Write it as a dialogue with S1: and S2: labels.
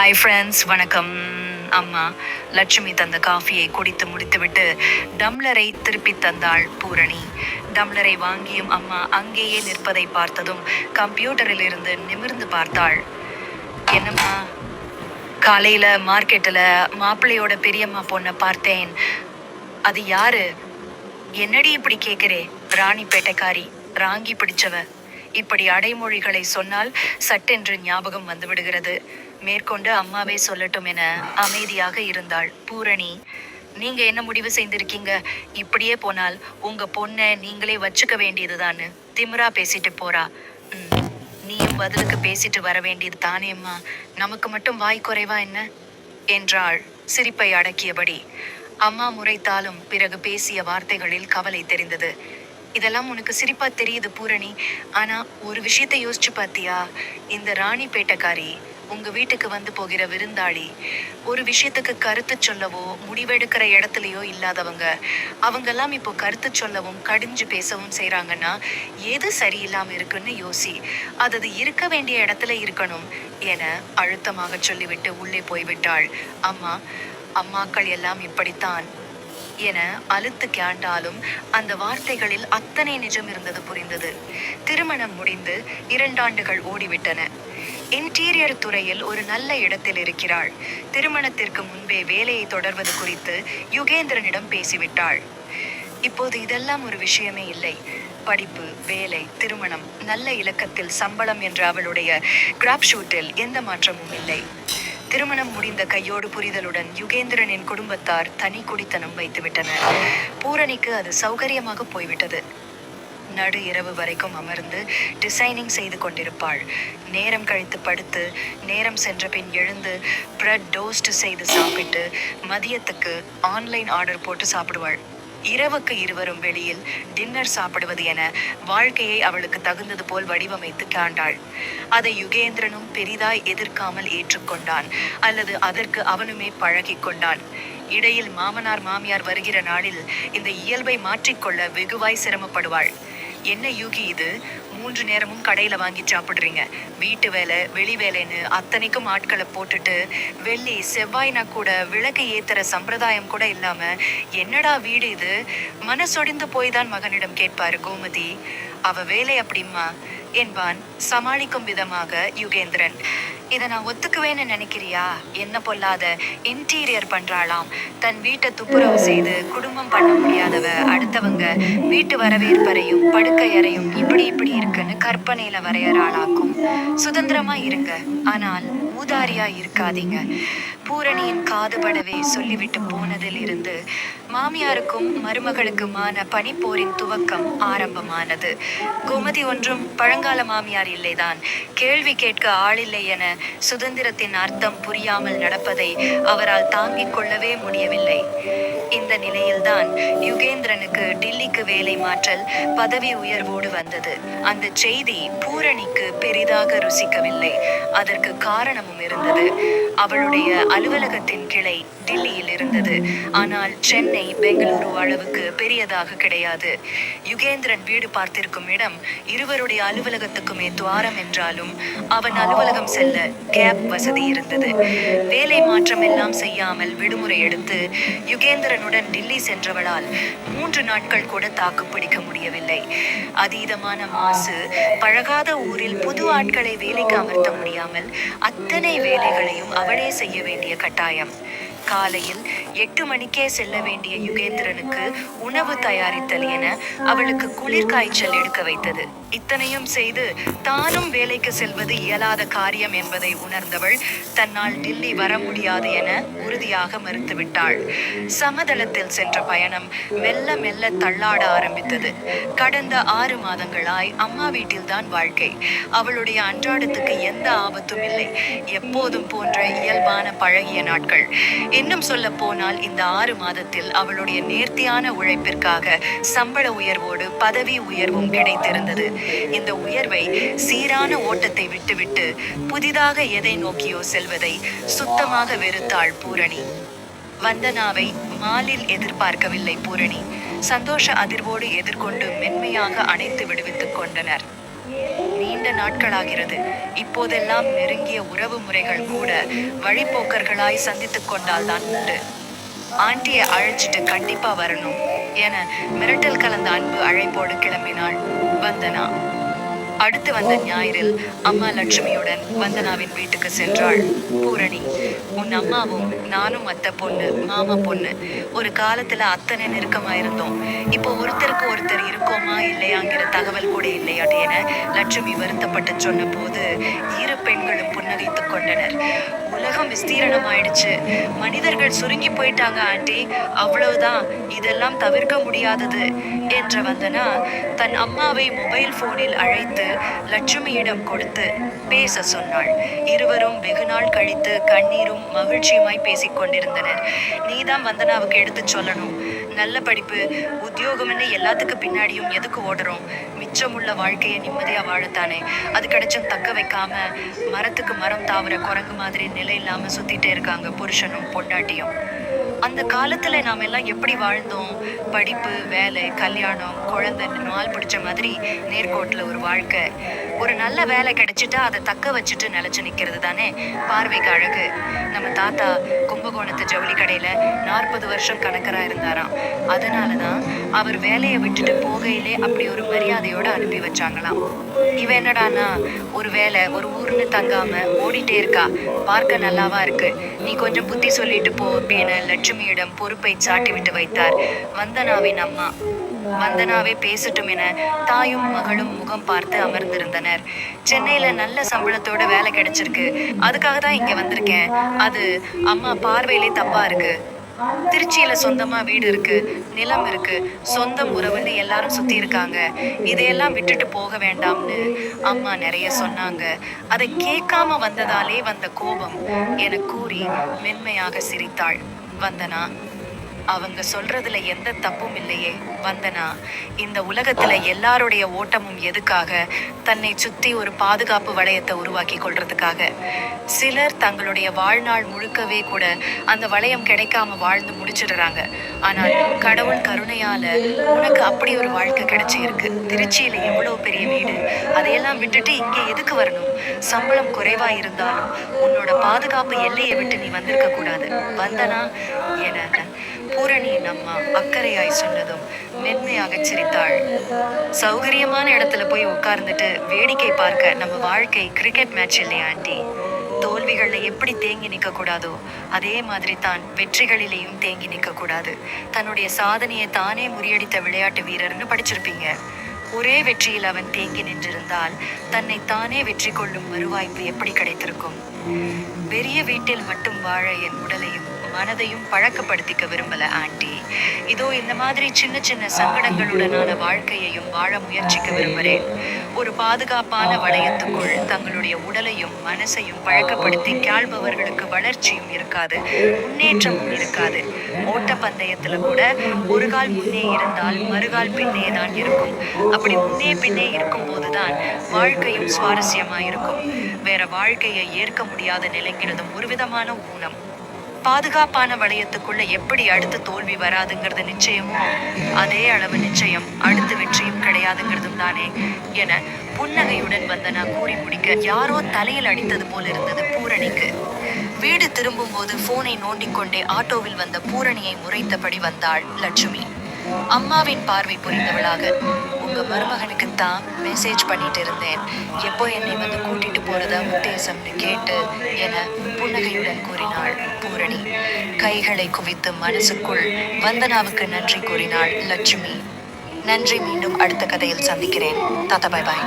S1: Hi friends வணக்கம். அம்மா லட்சுமி தந்த காஃபியை குடித்து முடித்துவிட்டு டம்ளரை திருப்பி தந்தாள் பூரணி. டம்ளரை வாங்கியும் அம்மா அங்கேயே நிற்பதை பார்த்ததும் கம்ப்யூட்டரில் இருந்து நிமிர்ந்து பார்த்தாள். என்னம்மா காலையில் மார்க்கெட்டில் மாப்பிள்ளையோட பெரியம்மா பொண்ணை பார்த்தேன். அது யாரு? என்னடி இப்படி கேட்குறே ராணிப்பேட்டைக்காரி ராங்கி பிடிச்சவ. இப்படி அடைமொழிகளை சொன்னால் சட்டென்று ஞாபகம் வந்துவிடுகிறது. மேற்கொண்டு அம்மாவே சொல்லட்டும் என அமைதியாக இருந்தாள். பூரணி நீங்க என்ன முடிவு செய்திருக்கீங்க? இப்படியே போனால் உங்க பொண்ணை நீங்களே வச்சுக்க வேண்டியதுதான்னு திமிரா பேசிட்டு போறா. நீயும் பதிலுக்கு பேசிட்டு வர வேண்டியது தானேம்மா நமக்கு மட்டும் வாய் குறைவா என்ன? என்றாள் சிரிப்பை அடக்கியபடி. அம்மா முறைத்தாலும் பிறகு பேசிய வார்த்தைகளில் கவலை தெரிந்தது. இதெல்லாம் உனக்கு சிரிப்பா தெரியுது பூரணி. ஆனா ஒரு விஷயத்தை யோசிச்சு பாத்தியா? இந்த ராணி பேட்டக்காரி உங்க வீட்டுக்கு வந்து போகிற விருந்தாளி ஒரு விஷயத்துக்கு கருத்து சொல்லவோ முடிவெடுக்கிற இடத்துலயோ இல்லாதவங்க அவங்கெல்லாம் இப்போ கருத்து சொல்லவும் கடிஞ்சு பேசவும் செய்றாங்கன்னா எது சரியில்லாம இருக்குன்னு யோசி. அது அது இருக்க வேண்டிய இடத்துல இருக்கணும் என அழுத்தமாக சொல்லிவிட்டு உள்ளே போய்விட்டாள். அம்மா அம்மாக்கள் எல்லாம் இப்படித்தான் என அழுத்து கேண்டாலும் அந்த வார்த்தைகளில் அத்தனை நிஜம் இருந்தது புரிந்தது. திருமணம் முடிந்து இரண்டாண்டுகள் ஓடிவிட்டன. இன்டீரியர் துறையில் ஒரு நல்ல இடத்தில் இருக்கிறாள். திருமணத்திற்கு முன்பே வேலையை தொடர்வது குறித்து யுகேந்திரனிடம் பேசிவிட்டாள். இப்போது இதெல்லாம் ஒரு விஷயமே இல்லை. படிப்பு வேலை திருமணம் நல்ல இலக்கத்தில் சம்பளம் என்ற அவளுடைய கிராப் ஷூட்டில் எந்த மாற்றமும் இல்லை. திருமணம் முடிந்த கையோடு புரிதலுடன் யுகேந்திரனின் குடும்பத்தார் தனி குடித்தனம் வைத்துவிட்டனர். பூரணிக்கு அது சௌகரியமாக போய்விட்டது. நடு இரவு வரைக்கும் அமர்ந்து டிசைனிங் செய்து கொண்டிருப்பாள். நேரம் கழித்து படுத்து நேரம் சென்ற பின் எழுந்து பிரெட் டோஸ்ட் செய்து சாப்பிட்டு மதியத்துக்கு ஆன்லைன் ஆர்டர் போட்டு சாப்பிடுவாள். இரவுக்கு இருவரும் வெளியில் டின்னர் சாப்பிடுவது என வாழ்க்கையை அவளுக்கு தகுந்தது போல் வடிவமைத்து காண்டாள். அதை யுகேந்திரனும் பெரிதாய் எதிர்க்காமல் ஏற்றுக்கொண்டான் அல்லது அதற்கு அவனுமே பழகி கொண்டான். இடையில் மாமனார் மாமியார் வருகிற நாளில் இந்த இயல்பை மாற்றிக்கொள்ள வெகுவாய் சிரமப்படுவாள். என்ன யூகி இது? மூன்று நேரமும் கடையில் வாங்கி சாப்பிட்றீங்க. வீட்டு வேலை வெளி வேலைன்னு அத்தனைக்கும் ஆட்களை போட்டுட்டு வெள்ளி செவ்வாய்னா கூட விளக்கு ஏத்துற சம்பிரதாயம் கூட இல்லாமல் என்னடா வீடு இது? மனசொடிந்து போய் தான் மகனிடம் கேட்பாரு கோமதி. அவ வேலை அப்படிம்மா? என்பான் சமாளிக்கும் விதமாக யுகேந்திரன். இதை நான் ஒத்துக்குவேன்னு நினைக்கிறியா? என்ன பொல்லாத இன்டீரியர் பண்றாளாம். தன் வீட்டை துப்புரவு செய்து குடும்பம் பண்ண முடியாதவ அடுத்தவங்க வீட்டு வரவேற்பறையும் படுக்கை அறையும் இப்படி இப்படி இருக்குன்னு கற்பனையில வரையறாளாக்கும். சுதந்திரமா இருங்க. ஆனால் ஊதாரியா இருக்காதீங்க. பூரணியின் காதுபடவே சொல்லிவிட்டு போனதில் இருந்து மாமியாருக்கும் மருமகளுக்குமான பனிப்போரின் துவக்கம் ஆரம்பமானது. கோமதி ஒன்றும் பழங்கால மாமியார் இல்லைதான். கேள்வி கேட்க ஆளில்லை என சுதந்திரத்தின் அர்த்தம் புரியாமல் நடப்பதை அவரால் தாங்கிக் கொள்ளவே முடியவில்லை. இந்த நிலையில்தான் யுகேந்திரனுக்கு டில்லிக்கு வேலை மாற்றல் பதவி உயர்வோடு வந்தது. அந்த செய்தி பூரணிக்கு பெரிதாக ருசிக்கவில்லை. அதற்கு காரணமும் இருந்தது. அவளுடைய அலுவலகத்தின் கிளை டில்லியில் இருந்தது. ஆனால் சென்னை பெங்களூரு அளவுக்கு பெரியதாக கிடையாது. யுகேந்திரன் வீடு பார்த்திருக்கும் இடம் இருவருடைய அலுவலகத்துக்குமே துவாரம் என்றாலும் அவன் அலுவலகம் செல்ல கேப் வசதி இருந்தது. வேலை மாற்றம் எல்லாம் செய்யாமல் விடுமுறை எடுத்து யுகேந்திரனுடன் டில்லி சென்றவளால் மூன்று நாட்கள் கூட தாக்கு பிடிக்க முடியவில்லை. அதீதமான மாசு பழகாத ஊரில் புது ஆட்களை வேலைக்கு அமர்த்த முடியாமல் அத்தனை வேலைகளையும் அவளே செய்ய வேண்டிய கட்டாயம். காலையில் எட்டு மணிக்கே செல்ல வேண்டிய யுகேந்திரனுக்கு உணவு தயாரித்தல் என அவளுக்கு குளிர் காய்ச்சல் எடுக்க வைத்தது. இத்தனையும் செய்து தானும் வேலைக்கு செல்வது இயலாத காரியம் என்பதை உணர்ந்தவள் தன்னால் டில்லி வர முடியாது என உறுதியாக மறுத்துவிட்டாள். சமதளத்தில் சென்ற பயணம் மெல்ல மெல்ல தள்ளாட ஆரம்பித்தது. கடந்த ஆறு மாதங்களாய் அம்மா வீட்டில்தான் வாழ்க்கை. அவளுடைய அன்றாடத்துக்கு எந்த ஆபத்தும் இல்லை. எப்போதும் போன்ற இயல்பான பழகிய நாட்கள். இன்னும் சொல்ல ஆனால் இந்த ஆறு மாதத்தில் அவளுடைய நேர்த்தியான உழைப்பிற்காக சம்பள உயர்வோடு பதவி உயர்வும் கிடைத்திருந்தது. இந்த உயர்வை சீரான ஓட்டத்தை விட்டுவிட்டு புதிதாக எதை நோக்கியோ செல்வதை சுத்தமாக வெறுத்தாள் பூரணி. வந்தனாவை மாலில் எதிர்பார்க்கவில்லை பூரணி. சந்தோஷ அதிர்வோடு எதிர்கொண்டு மென்மையாக அணைத்து விடுவித்துக் கொண்டனர். நீண்ட நாட்களாகிறது. இப்போதெல்லாம் நெருங்கிய உறவு முறைகள் கூட வழிப்போக்கர்களாய் சந்தித்துக் கொண்டால்தான் உண்டு. ஆண்டியை அழைச்சிட்டு கண்டிப்பா வரணும் என மிரட்டல் கலந்த அன்பு அழைப்போடு கிளம்பினாள் வந்தனா. அடுத்து வந்த ஞாயிறில் அம்மா லட்சுமியுடன் வந்தனாவின் வீட்டுக்கு சென்றாள். பூரணி உன் அம்மாவும் நானும் அத்தை பொண்ணு மாமா பொண்ணு. ஒரு காலத்துல அத்தனை நெருக்கமா இருந்தோம் இப்போ ஒருத்தருக்கு ஒருத்தர் இருக்கோமா இல்லையாங்கிற தகவல் கூட இல்லையாடி என லட்சுமி வருத்தப்பட்டு சொன்ன போது இரு பெண்களும் புன்னகைத்துக் கொண்டனர். உலகம் விஸ்தீரணம் ஆயிடுச்சு மனிதர்கள் சுருங்கி போயிட்டாங்க ஆண்டி. அவ்வளவுதான். இதெல்லாம் தவிர்க்க முடியாதது என்ற வந்தனா தன் அம்மாவை மொபைல் போனில் அழைத்து லட்சுமியிடம் கொடுத்து பேச சொன்னாள். இருவரும் வெகு நாள் கழித்து கண்ணீரும் மகிழ்ச்சியுமாய் பேசிக் கொண்டிருந்தனர் நீதான் வந்தனாவுக்கு எடுத்து சொல்லணும். நல்ல படிப்பு உத்தியோகம்னு எல்லாத்துக்கு பின்னாடியும் எதுக்கு ஓடுறோம்? மிச்சமுள்ள வாழ்க்கையை நிம்மதியாக வாழத்தானே? அது கிடைச்சும் தக்க வைக்காம மரத்துக்கு மரம் தாவர குரங்கு மாதிரி நிலை இல்லாமல் சுற்றிட்டே இருக்காங்க புருஷனும் பொண்டாட்டியும். அந்த காலத்துல நாம எல்லாம் எப்படி வாழ்ந்தோம்? படிப்பு வேலை கல்யாணம் குழந்தை நாள் பிடிச்ச மாதிரி நேர்கோட்டுல ஒரு வாழ்க்கை. ஒரு நல்ல வேலை கிடைச்சிட்டா அதை தக்க வச்சுட்டு நிலைச்சு நிக்கிறது தானே? பார்வைக்கு அழகு. நம்ம தாத்தா கும்பகோணத்து ஜவுளி கடையில நாற்பது வருஷம் கணக்கரா இருந்தாராம். அதனாலதான் அவர் வேலையை விட்டுட்டு போகையிலே அப்படி ஒரு மரியாதையோட அனுப்பி வச்சாங்களாம். இவ என்னடானா ஒரு வேலை ஒரு ஊர்னு தங்காம ஓடிட்டே இருக்கா. பார்க்க நல்லாவா இருக்கு. நீ கொஞ்சம் புத்தி சொல்லிட்டு போ அப்படின்னு லட்சம் லட்சுமியிடம் பொறுப்பை சாட்டி விட்டு வைத்தார். வந்தனாவின் அம்மா வந்தனாவே பேசட்டும் என தாயும் மகளும் முகம் பார்த்து அமர்ந்திருந்தனர். சென்னையில நல்ல சம்பளத்தோட வேலை கிடைச்சிருக்கு. அதுக்காக தான் இங்க வந்திருக்கேன். அது அம்மா பார்வையிலே தப்பா இருக்கு. திருச்சியில சொந்தமா வீடு இருக்கு நிலம் இருக்கு சொந்தம் உறவுன்னு எல்லாரும் சுத்தி இருக்காங்க. இதையெல்லாம் விட்டுட்டு போக வேண்டாம்னு அம்மா நிறைய சொன்னாங்க. அதை கேட்காம வந்ததாலே வந்த கோபம். என கூறி மென்மையாக சிரித்தாள். வந்தனா அவங்க சொல்றதுல எந்த தப்பும் இல்லையே. வந்தனா இந்த உலகத்துல எல்லாருடைய ஓட்டமும் எதுக்காக? தன்னை சுத்தி ஒரு பாதுகாப்பு வளையத்தை உருவாக்கி கொள்றதுக்காக. சிலர் தங்களுடைய வாழ்நாள் முழுக்கவே கூட அந்த வளையம் கிடைக்காம வாழ்ந்து முடிச்சிடுறாங்க. ஆனால் கடவுள் கருணையால உனக்கு அப்படி ஒரு வாழ்க்கை கிடைச்சி இருக்கு திருச்சியில எவ்வளவு பெரிய வீடு? அதையெல்லாம் விட்டுட்டு இங்கே எதுக்கு வரணும்? சம்பளம் குறைவா இருந்தாலும் உன்னோட பாதுகாப்பு எல்லையை விட்டு நீ வந்திருக்க கூடாது. வந்தனா என பூரணியின் அம்மா அக்கறையாய் சொன்னதும் மென்மையாக சிரித்தாள். சௌகரியமான இடத்துல போய் உட்கார்ந்துட்டு வேடிக்கை பார்க்க நம்ம வாழ்க்கை கிரிக்கெட் மேட்ச் இல்லையா ஆண்டி? தோல்விகளில் எப்படி தேங்கி நிற்கக்கூடாதோ அதே மாதிரி தான் வெற்றிகளிலேயும் தேங்கி நிற்கக்கூடாது தன்னுடைய சாதனையை தானே முறியடித்த விளையாட்டு வீரர்னு படிச்சிருப்பீங்க. ஒரே வெற்றியில் அவன் தேங்கி நின்றிருந்தால் தன்னை தானே வெற்றி கொள்ளும் மறுவாய்ப்பு எப்படி கிடைத்திருக்கும்? பெரிய வீட்டில் மட்டும் வாழ என் உடலையும் மனதையும் பழக்கப்படுத்திக்க விரும்பல ஆண்டி. இதோ இந்த மாதிரி சின்ன சின்ன சங்கடங்களுடனான வாழ்க்கையையும் வாழ முயற்சிக்க விரும்புகிறேன் ஒரு பாதுகாப்பான வளையத்துக்குள் தங்களுடைய உடலையும் மனசையும் பழக்கப்படுத்தி கேள்பவர்களுக்கு வளர்ச்சியும் இருக்காது முன்னேற்றமும் இருக்காது. ஓட்டப்பந்தயத்துல கூட ஒரு கால் முன்னே இருந்தால் மறுகால் பின்னே தான் இருக்கும். அப்படி முன்னே பின்னே இருக்கும் போதுதான் வாழ்க்கையும் சுவாரஸ்யமா இருக்கும் வேற வாழ்க்கையை ஏற்க முடியாத நிலைங்கிறதும் ஒரு விதமான ஊனம். பாதுகாப்பான வளையத்துக்குள்ள எப்படி அடுத்து தோல்வி வராதுங்கிறது நிச்சயமோ அதே அளவு நிச்சயம் அடுத்த வெற்றியும் கிடையாதுங்கிறதும் தானே என புன்னகையுடன் வந்த நான் கூறி முடிக்க யாரோ தலையில் அடித்தது போல இருந்தது பூரணிக்கு. வீடு திரும்பும்போது போனை நோண்டிக்கொண்டே ஆட்டோவில் வந்த பூரணியை முறைத்தபடி வந்தாள் லட்சுமி. அம்மாவின் பார்வை புரிந்தவளாக உங்க மருமகனுக்கு தான் மெசேஜ் பண்ணிட்டு இருந்தேன் எப்போ என்னை வந்து கூட்டிட்டு போறதா உத்தேசம்னு கேட்டு என புன்னகையுடன் கூறினாள் பூரணி. கைகளை குவித்து மனசுக்குள் வந்தனாவுக்கு நன்றி கூறினாள் லட்சுமி. நன்றி மீண்டும் அடுத்த கதையில் சந்திக்கிறேன். தாத்தா பாய் பாய்